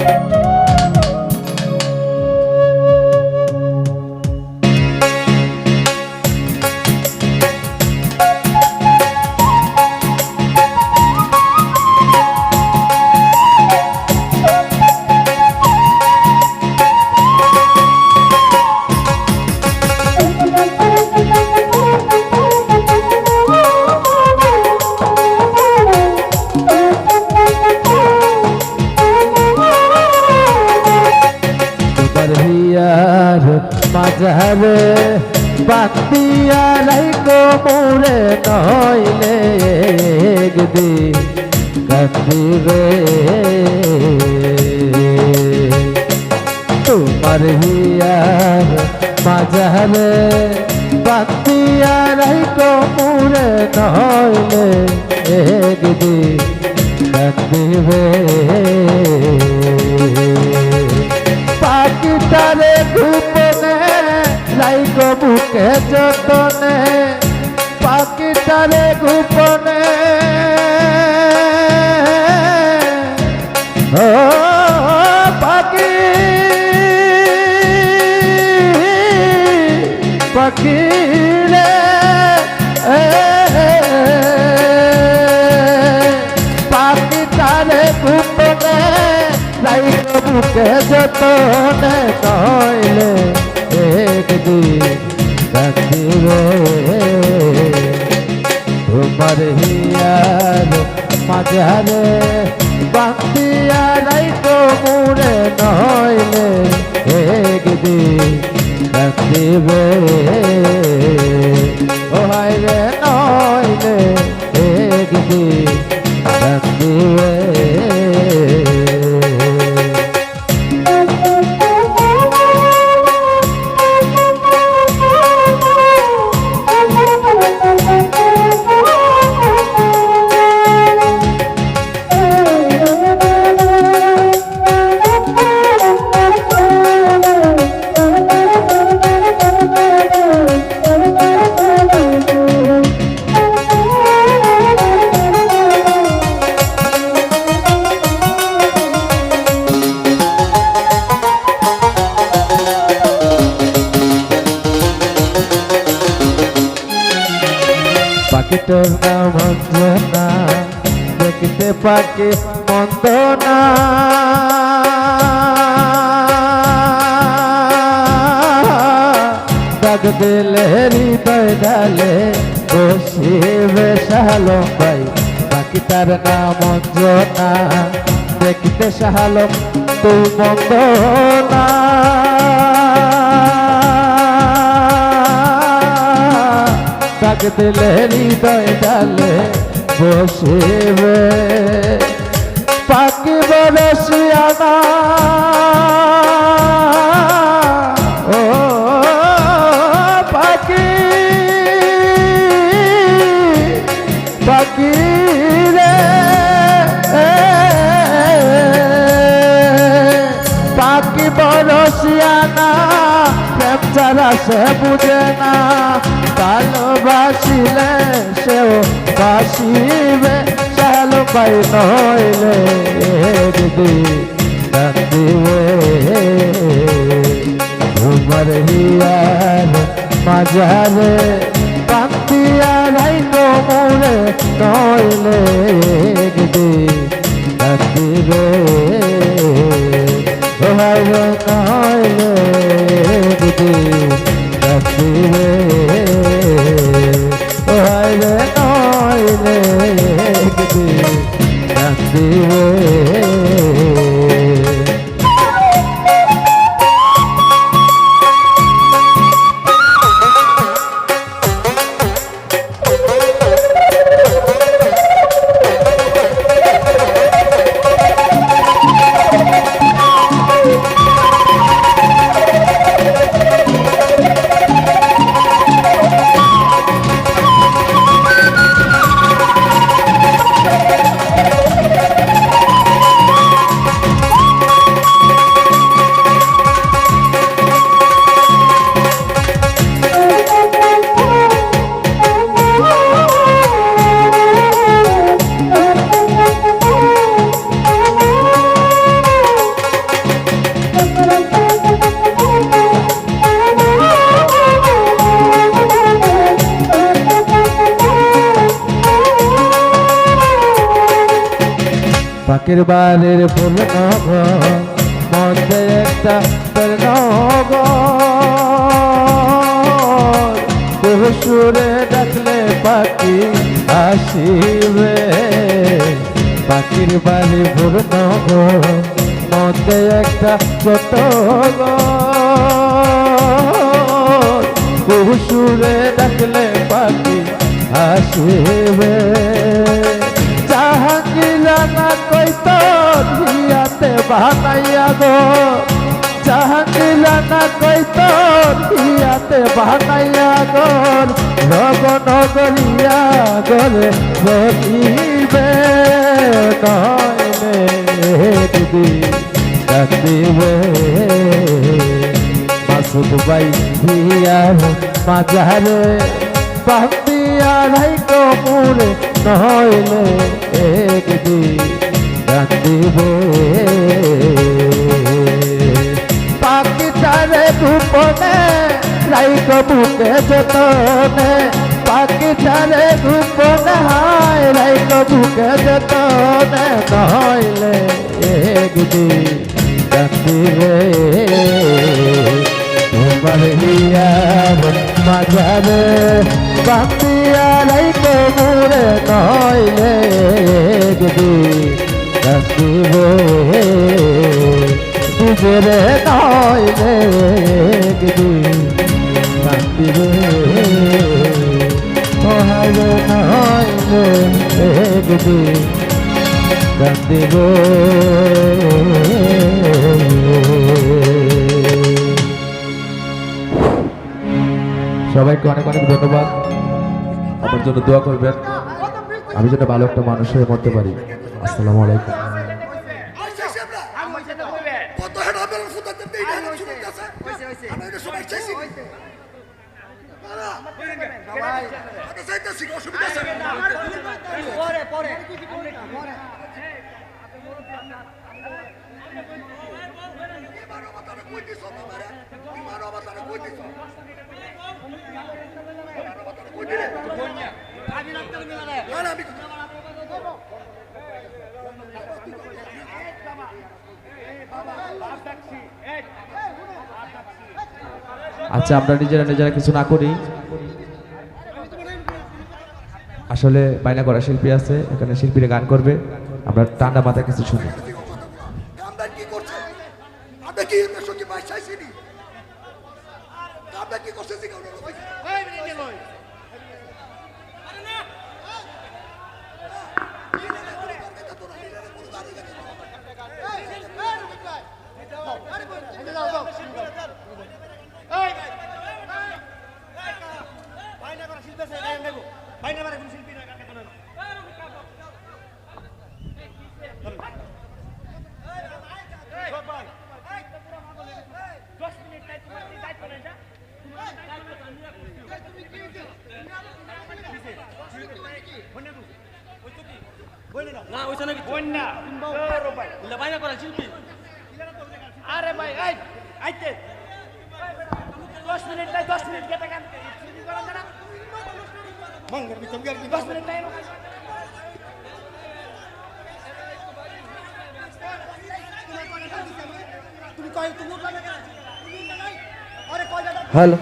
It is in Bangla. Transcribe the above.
তোমার মাঝারে বাতিয়া লাইকো মোরে নইলে একদিন কান্দিবে তোমার হিয়ার মাঝারে বাতিয়া লাইকো মোরে নইলে একদিন কান্দিবে পাখিটারে লাইক বুকে যতনে পাখিটারে গোপনে। ও পাখি পাখি রে পাখি তারে গোপনে লাইক বুকে যতনে মাঝারে বান্দিয়া তো মুড়ে নইলে একদিন কান্দিবে ও হায় রে পাখিটার নাম অঞ্জনা দেখতে পাখি মন্দ না ডাক দিলে হৃদয় ডালে বসিবে শালম ভাই পাখিটার নাম অঞ্জনা দেখতে শালম তু মন্দ না ডাক দিলে হৃদয় ডালে বসিবে। পাখি বরসিয়ানা ও, পাখি। পাখি রে। পাখি বরসিয়ানা প্রেম ছাড়া সে বুঝে না। ভালোবাসিলে সেও বাসিবে, চাল পাই নইলে একদিন কান্দিবে তোমার হিয়ার মাঝারে কান্দিয়া রাইত মোরে নইলে একদিন কান্দিবে নইলে একদিন কান্দিবে পাখির বাড়ির ফুল সুরে ডাকলে পাখি আসিবে, পাখির বাড়ি নগর মধ্যে একটা ছোট সুরে ডাকলে পাখি আসিবে জাহাঙ্গীরা না কইত হিয়াতে বানাইয়া গো। জাহাঙ্গীরা না কইত হিয়াতে বানাইয়া গো। রব নগরিয়া গরে রহিবে নয়নে দিদি কান্দিবে মাসুদ ভাই হিয়ার মাজারে বান্দিয়া নাই কমুরে নহইলে একদিন কান্দিবে পাখি তারে গোপনে রাইক বুকে যতনে। তারে গোপনে হায় রাইক বুকে যতনে। নহইলে একদিন তোমার হিয়ার মাঝারে বান্দিয়া রাইকে মুরে। গদি কান্দিব সহায় নইলে গদি কান্দিব সবাইকে অনেক অনেক ধন্যবাদ। আমার জন্য দোয়া করবেন। আমি যেন ভালো একটা মানুষ হয়ে পারি। আসসালামু আলাইকুম। কত হেড হবে গেছে আমরা এটা সবাই চাইছি আমরা চাইতেছি অসুবিধা আছে? পরে পরে। ইমান অবতারে কই দিছ তোমারে ইমান অবতারে কই দিছ ইমান অবতারে কই দিলে না না আমি আচ্ছা আমরা নিজেরা নিজেরা কিছু না করি। আসলে বাইনা করা শিল্পী আছে, এখানে শিল্পীরা গান করবে। আমরা ঠান্ডা মাথায় কিছু শুনি। না ওইটা নাকি বন্যা বন্যা বাইনা করা শিল্পী। আরে ভাই এই আইতে দশ মিনিট নাই দশ মিনিট কেটে গান। শিল্পী করা যায় না দশ মিনিট নাই তুমি কয় তুমি হ্যালো।